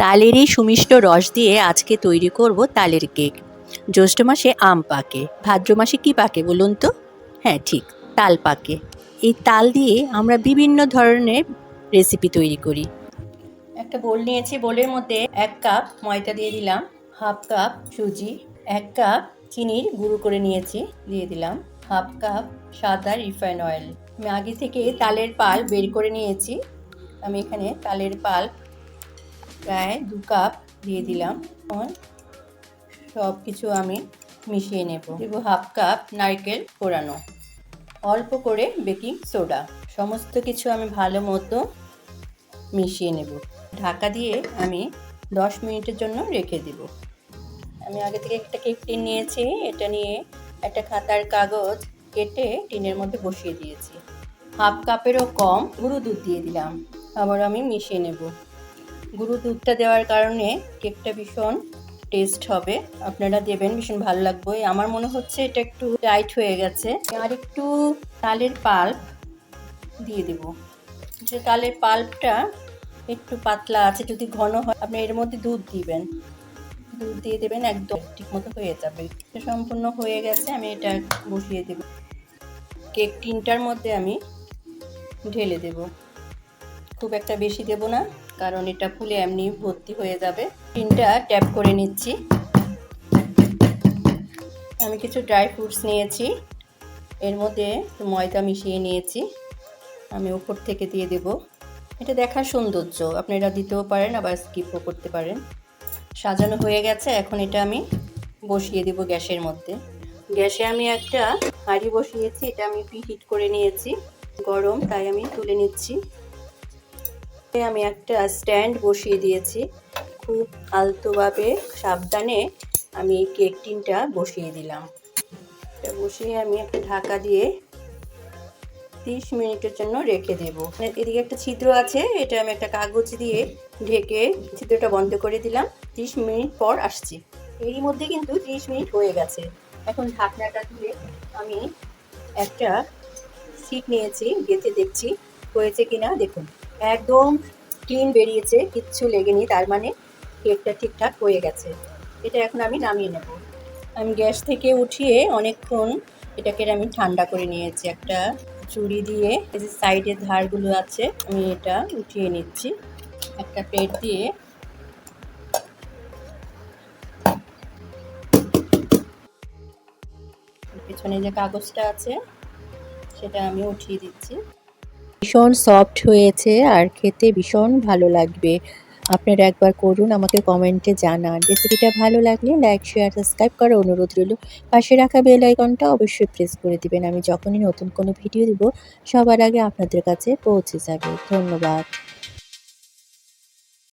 তালেরই সুমিষ্ট রস দিয়ে আজকে তৈরি করব তালের কেক। জ্যৈষ্ঠ মাসে আম পাকে। ভাদ্র মাসে কি পাকে বলুন তো? হ্যাঁ ঠিক, তাল পাকে। এই তাল দিয়ে আমরা বিভিন্ন ধরনের রেসিপি তৈরি করি। একটা বোল নিয়েছি, বোলের মধ্যে এক কাপ ময়দা দিয়ে দিলাম, হাফ কাপ সুজি, এক কাপ চিনির গুঁড়ো করে নিয়েছি, দিয়ে দিলাম, হাফ কাপ সাদা রিফাইন অয়েল। আমি আগে থেকে তালের পাল বের করে নিয়েছি। আমি এখানে তালের পাল প্রায় দু কাপ দিয়ে দিলাম। এখন সব কিছু আমি মিশিয়ে নেব। দেবো হাফ কাপ নারকেল পোড়ানো অল্প করে বেকিং সোডা। সমস্ত কিছু আমি ভালো মতো মিশিয়ে নেব। ঢাকা দিয়ে আমি দশ মিনিটের জন্য রেখে দেব। আমি আগে থেকে একটা কেক টিন নিয়েছি। এটা নিয়ে একটা খাতার কাগজ কেটে টিনের মধ্যে বসিয়ে দিয়েছি। হাফ কাপেরও কম গুঁড়ো দুধ দিয়ে দিলাম। আবার আমি মিশিয়ে নেব। গুঁড়ো দুধটা দেওয়ার কারণে কেকটা ভীষণ টেস্ট হবে। আপনারা দেবেন, ভীষণ ভালো লাগবে। আমার মনে হচ্ছে এটা একটু টাইট হয়ে গেছে। আর একটু তালের পাল্প দিয়ে দেব। যে তালের পাল্পটা একটু পাতলা আছে, যদি ঘন হয়, আপনি এর মধ্যে দুধ দিবেন। দুধ দিয়ে দেবেন, একদম ঠিক মতো হয়ে যাবে। সম্পূর্ণ হয়ে গেছে, আমি এটা বসিয়ে দেব। কেক টিনটার মধ্যে আমি ঢেলে দেব। খুব একটা বেশি দেব না, কারণ এটা ফুলে এমনি ভর্তি হয়ে যাবে। টিনটা ট্যাপ করে নিচ্ছি। আমি কিছু ড্রাই ফ্রুটস নিয়েছি, এর মধ্যে ময়দা মিশিয়ে নিয়েছি, আমি উপর থেকে দিয়ে দেব। এটা দেখার সৌন্দর্য, আপনারা দিতেও পারেন, আবার স্কিপও করতে পারেন। সাজানো হয়ে গেছে, এখন এটা আমি বসিয়ে দেব গ্যাসের মধ্যে। গ্যাসে আমি একটা হাঁড়ি বসিয়েছি, এটা আমি হিট করে নিয়েছি। গরম, তাই আমি তুলে নিচ্ছি। আমি একটা স্ট্যান্ড বসিয়ে দিয়েছি। খুব আলতোভাবে, সাবধানে আমি কেক টিনটা বসিয়ে দিলাম। এটা বসিয়ে আমি একটা ঢাকা দিয়ে তিরিশ মিনিটের জন্য রেখে দেব। এদিকে একটা ছিদ্র আছে, এটা আমি একটা কাগজ দিয়ে ঢেকে ছিদ্রটা বন্ধ করে দিলাম। তিরিশ মিনিট পর আসছি। এরই মধ্যে কিন্তু তিরিশ মিনিট হয়ে গেছে। এখন ঢাকনাটা তুলে আমি একটা সিট নিয়েছি গেতে দেখছি। হয়েছে কিনা, দেখুন। একদম ক্লিন বেরিয়েছে, কিচ্ছু লেগেনি, তার মানে কেকটা ঠিকঠাক হয়ে গেছে। এটা এখন আমি নামিয়ে নেব। আমি গ্যাস থেকে উঠিয়ে অনেকক্ষণ এটাকে আমি ঠান্ডা করে নিয়েছি। একটা চুড়ি দিয়ে, এই যে সাইডের ধারগুলো আছে, আমি এটা উঠিয়ে নিচ্ছি। একটা প্লেট দিয়ে। পেছনে যে কাগজটা আছে, সেটা আমি উঠিয়ে দিচ্ছি। ভীষণ সফট হয়েছে আর খেতে ভীষণ ভালো লাগবে। আপনারা একবার করুন, আমাকে কমেন্টে জানান। রেসিপিটা ভালো লাগলে লাইক শেয়ার সাবস্ক্রাইব করার অনুরোধ রইল। পাশে রাখা বেল আইকনটা অবশ্যই প্রেস করে দিবেন। আমি যখনই নতুন কোনো ভিডিও দিব, সবার আগে আপনাদের কাছে পৌঁছে যাবে। ধন্যবাদ।